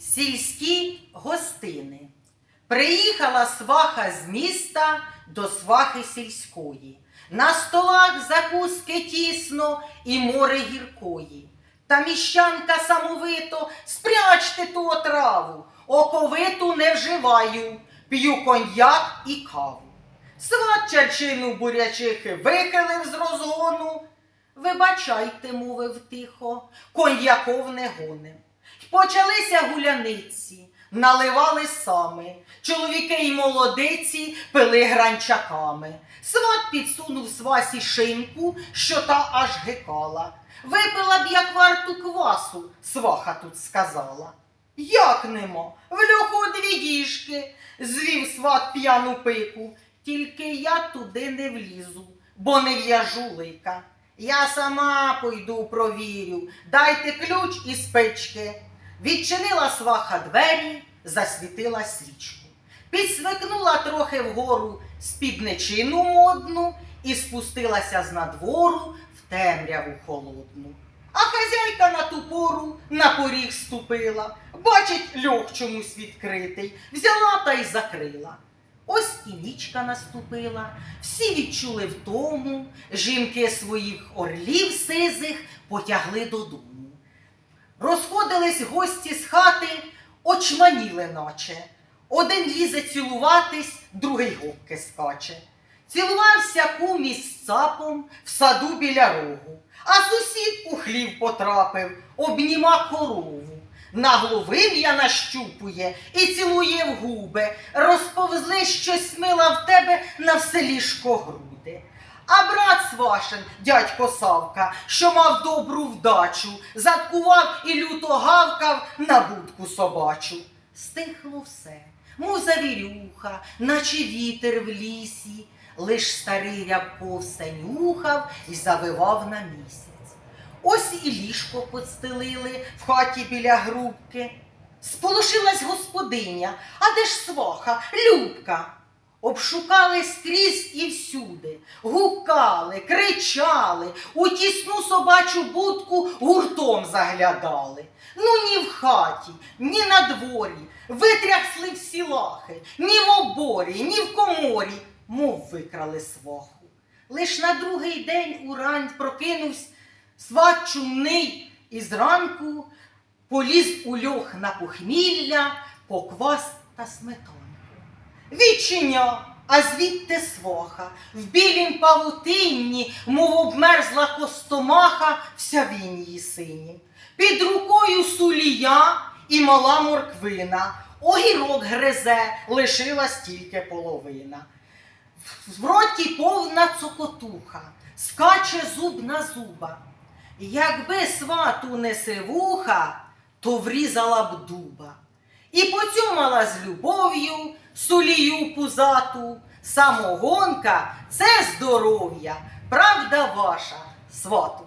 Сільські гостини. Приїхала сваха з міста до свахи сільської. На столах закуски тісно і море гіркої. Та міщанка самовито, спрячте ту отраву, оковиту не вживаю, п'ю коньяк і каву. Сват чарчину бурячихи вихилив з розгону. Вибачайте, мовив тихо, коньяков не гоним. Почалися гуляниці, наливали сами. Чоловіки й молодиці пили гранчаками. Сват підсунув свасі шинку, що та аж гикала. Випила б як варту квасу, сваха тут сказала. Як нема? В льоху дві діжки, звів сват п'яну пику. Тільки я туди не влізу, бо не в'яжу лика. Я сама пойду провірю. Дайте ключ із печки. Відчинила сваха двері, засвітила свічку. Підсвикнула трохи вгору спідничину модну і спустилася з надвору в темряву холодну. А хазяйка на ту пору на поріг ступила, бачить, льох чомусь відкритий, взяла та й закрила. Ось і нічка наступила, всі відчули втому, жінки своїх орлів сизих потягли додому. Розходились гості з хати, очманіли наче. Один лізе цілуватись, другий губки скаче. Цілувався кум із цапом в саду біля рогу, а сусід у хлів потрапив, обніма корову. Нагло вим'я нащупує і цілує в губи, розповзли щось мила в тебе на все ліжко груди. А брат Свашин, дядько Савка, що мав добру вдачу, заткував і люто гавкав на будку собачу. Стихло все, мов завірюха, наче вітер в лісі, лиш старий рябко все нюхав і завивав на місяць. Ось і ліжко подстелили в хаті біля грубки. Сполошилась господиня, а де ж сваха, Любка? Обшукали скрізь і всюди, гукали, кричали, у тісну собачу будку гуртом заглядали. Ну ні в хаті, ні на дворі, витрясли всі лахи, ні в оборі, ні в коморі, мов викрали сваху. Лиш на другий день урань прокинувся сват чумний і зранку поліз у льох на похмілля, поквас та сметанку. Відчиня, а звідти сваха, в білім павутинні, мов обмерзла костомаха, вся в інії синім. Під рукою сулія і мала морквина, огірок гризе, лишилась тільки половина. В роті повна цокотуха, скаче зуб на зуба. Якби свату не сивуха, то врізала б дуба. І поцюмала з любов'ю сулію пузату. Самогонка це здоров'я, правда ваша, свату.